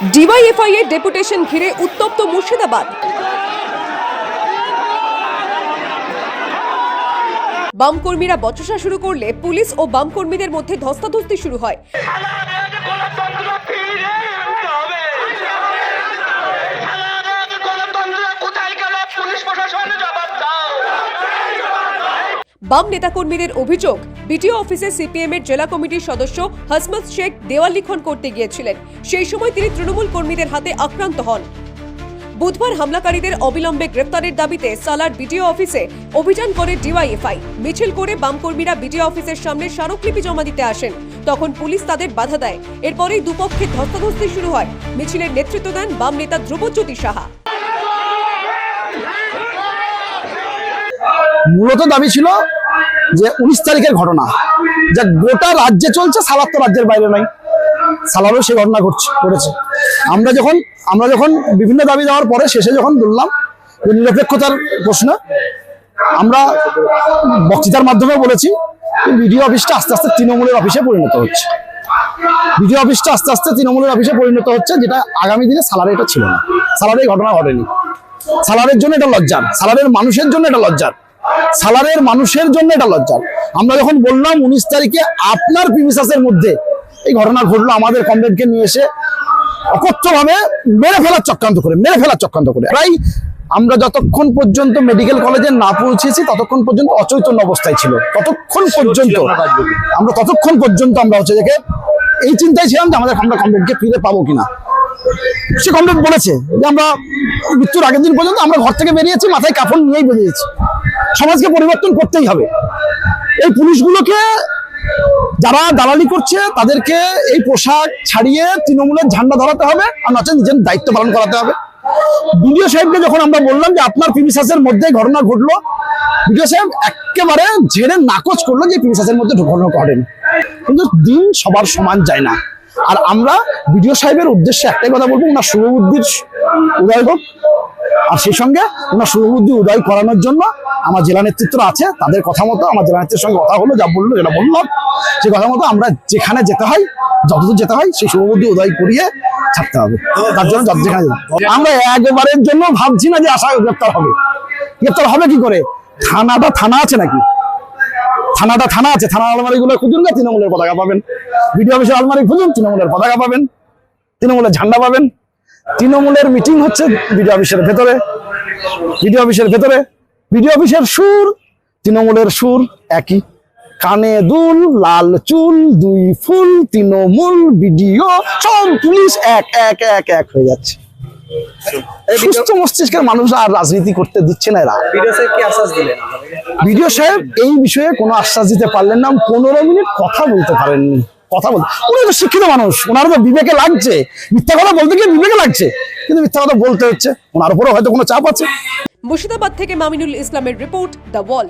DYFI এর deputation ঘিরে উত্তপ্ত মুর্শিদাবাদ। বামকর্মীরা বচসা শুরু করলে পুলিশ ও বামকর্মীদের মধ্যে ধস্তাধস্তি শুরু হয়। বাম নেতাকর্মীদের অভিযোগ বিটিও অফিসে সিপিএম এর জেলা কমিটির সদস্য হাসমত শেখ দেওয়াল লিখন করতে গিয়েছিলেন। সেই সময় তিনি তৃণমূল কর্মীদের হাতে আক্রান্ত হন। বুধবার হামলাকারীদের অবিলম্বে গ্রেপ্তারের দাবিতে সালার বিডিও অফিসে অভিযান করে ডিওয়াইএফআই। মিছিল করে বাম কর্মীরা বিডিও অফিসের সামনে স্মারকলিপি জমা দিতে আসেন। তখন পুলিশ তাদের বাধা দেয়। এরপরেই দুপক্ষে ধস্তাধস্তি শুরু হয়। মিছিলের নেতৃত্ব দেন বাম নেতা ধ্রুবজ্যোতি সাহা। মূলত দাবি ছিল যে উনিশ তারিখের ঘটনা, যা গোটা রাজ্যে চলছে সালার তো রাজ্যের বাইরে নাই সালারও সে ঘটনা ঘটছে, ঘটেছে। আমরা যখন আমরা যখন বিভিন্ন দাবি দেওয়ার পরে শেষে যখন বললাম নিরপেক্ষতার প্রশ্ন, আমরা বক্তৃতার মাধ্যমে বলেছি বিডিও অফিসটা আস্তে আস্তে তৃণমূলের অফিসে পরিণত হচ্ছে। বিডিও অফিসটা আস্তে আস্তে তৃণমূলের অফিসে পরিণত হচ্ছে, যেটা আগামী দিনে সালারে এটা ছিল না। সালারে ঘটনা ঘটেনি। সালারের জন্য এটা লজ্জার সালারের মানুষের জন্য এটা লজ্জার। সালারের মানুষের জন্য এটা লজ্জার আমরা যখন বললাম উনিশ তারিখে আপনার প্রিমিসাসের মধ্যে এই ঘটনা ঘটলো আমাদের কমরেডকে নিয়ে এসে অকথ্যভাবে মেরে ফেলার চক্রান্ত করে মেরে ফেলার চক্রান্ত করে। প্রায় আমরা যতক্ষণ পর্যন্ত মেডিকেল কলেজে না পৌঁছেছি ততক্ষণ পর্যন্ত অচৈতন্য অবস্থায় ছিল। ততক্ষণ পর্যন্ত আমরা ততক্ষণ পর্যন্ত আমরা হচ্ছে দেখে এই চিন্তায় ছিলাম যে আমাদের আমরা কমরেডকে ফিরে পাবো কিনা। সে কমরেড বলেছে যে আমরা মৃত্যুর আগের দিন পর্যন্ত আমরা ঘর থেকে বেরিয়েছি, মাথায় কাফন নিয়েই বেরিয়েছি। সমাজকে পরিবর্তন করতেই হবে। এই পুলিশগুলোকে যারা দালালি করছে, তাদেরকে এই পোশাক ছাড়িয়ে তৃণমূলের ঝান্ডা ধরাতে হবে আর নচেত নিজের দায়িত্ব পালন করাতে হবে। বিডিও সাহেবকে যখন আমরা বললাম যে আপনার প্রিমিসাসের মধ্যে ঘটনা ঘটলো, বিডিও সাহেব একেবারে ঝেড়ে নাকচ করল যে প্রিমিসাসের মধ্যে ঘটনা ঘটেনি কিন্তু দিন সবার সমান যায় না। আর আমরা বিডিও সাহেবের উদ্দেশ্যে একটাই কথা বলব ওনার শুভবুদ্ধির উদয় হোক। আর সেই সঙ্গে ওনার শুভবুদ্ধি উদয় করানোর জন্য আমার জেলা নেতৃত্ব আছে, তাদের কথা মতো আমার জেলা নেতৃত্বের সঙ্গে কথা হলো, যা বলল যেটা বললাম। সে কথা মতো আমরা যেখানে যেতে হয়, যতদূর যেতে হয়, সেই শুভবুদ্ধি উদয় করিয়ে ছাড়তে হবে। তার জন্য যত যেখানে। আমরা একবারের জন্য ভাবছি না যে আশা গ্রেপ্তার হবে। গ্রেপ্তার হবে কি করে? থানাটা থানা আছে নাকি? থানাটা থানা আছে থানা আলমারি গুলো খুঁজুন না তৃণমূলের পতাকা পাবেন। বিডিও অফিসের আলমারি খুঁজুন তৃণমূলের পতাকা পাবেন। তৃণমূলের ঝান্ডা পাবেন। তৃণমূলের মিটিং হচ্ছে বিডিও অফিসের ভেতরে। বিডিও অফিসের ভেতরে। বিডিও অফিসের সুর তৃণমূলের সুর একই। কানে দুল লাল চুল দুই ফুল তৃণমূল বিডিও সব পুলিশ এক এক এক এক হয়ে যাচ্ছে। সুস্থ মস্তিষ্কের মানুষ আর রাজনীতি করতে দিচ্ছে না এরা। ভিডিও সাহেব বিডিও সাহেব এই বিষয়ে কোনো আশ্বাস দিতে পারলেন না। পনেরো মিনিট কথা বলতে পারেননি। কথা বলতে উনি তো শিক্ষিত মানুষ। ওনার তো বিবেকে লাগছে। মিথ্যা কথা বলতে গিয়ে বিবেকে লাগছে। কিন্তু মিথ্যা কথা বলতে হচ্ছে। ওনার উপরে হয়তো কোনো চাপ আছে। মুর্শিদাবাদ থেকে মামিনুল ইসলামের রিপোর্ট দ্য ওয়াল।